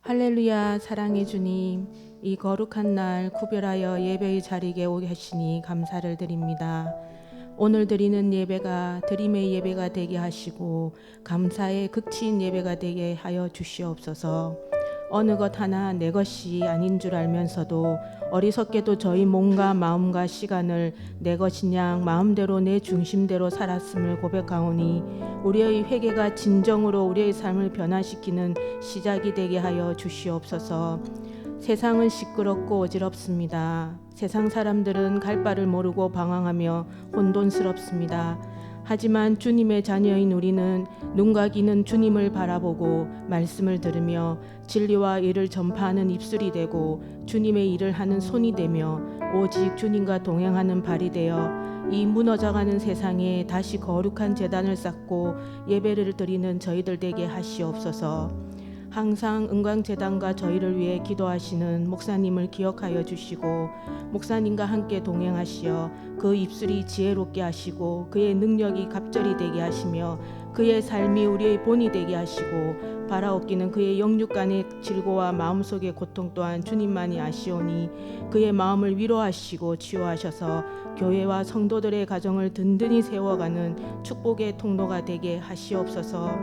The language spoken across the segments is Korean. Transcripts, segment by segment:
할렐루야 사랑의 주님 이 거룩한 날 구별하여 예배의 자리에 오게 하시니 감사를 드립니다. 오늘 드리는 예배가 드림의 예배가 되게 하시고 감사의 극치인 예배가 되게 하여 주시옵소서. 어느 것 하나 내 것이 아닌 줄 알면서도 어리석게도 저희 몸과 마음과 시간을 내 것인 양 마음대로 내 중심대로 살았음을 고백하오니 우리의 회개가 진정으로 우리의 삶을 변화시키는 시작이 되게 하여 주시옵소서. 세상은 시끄럽고 어지럽습니다. 세상 사람들은 갈 바를 모르고 방황하며 혼돈스럽습니다. 하지만 주님의 자녀인 우리는 눈과 귀는 주님을 바라보고 말씀을 들으며 진리와 일을 전파하는 입술이 되고 주님의 일을 하는 손이 되며 오직 주님과 동행하는 발이 되어 이 무너져가는 세상에 다시 거룩한 재단을 쌓고 예배를 드리는 저희들 되게 하시옵소서. 항상 은광재단과 저희를 위해 기도하시는 목사님을 기억하여 주시고 목사님과 함께 동행하시어 그 입술이 지혜롭게 하시고 그의 능력이 갑절이 되게 하시며 그의 삶이 우리의 본이 되게 하시고 바라옵기는 그의 영육간의 질고와 마음속의 고통 또한 주님만이 아시오니 그의 마음을 위로하시고 치유하셔서 교회와 성도들의 가정을 든든히 세워가는 축복의 통로가 되게 하시옵소서.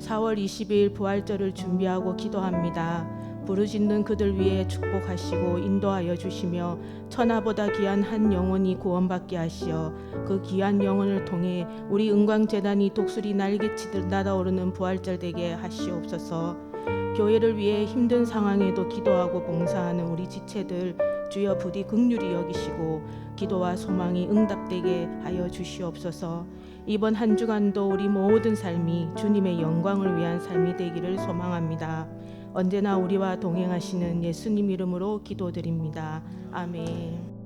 4월 20일 부활절을 준비하고 기도합니다. 부르짖는 그들 위해 축복하시고 인도하여 주시며 천하보다 귀한 한 영혼이 구원받게 하시어 그 귀한 영혼을 통해 우리 은광 재단이 독수리 날개치듯 날아오르는 부활절 되게 하시옵소서. 교회를 위해 힘든 상황에도 기도하고 봉사하는 우리 지체들 주여 부디 극률이 여기시고 기도와 소망이 응답되게 하여 주시옵소서. 이번 한 주간도 우리 모든 삶이 주님의 영광을 위한 삶이 되기를 소망합니다. 언제나 우리와 동행하시는 예수님 이름으로 기도드립니다. 아멘.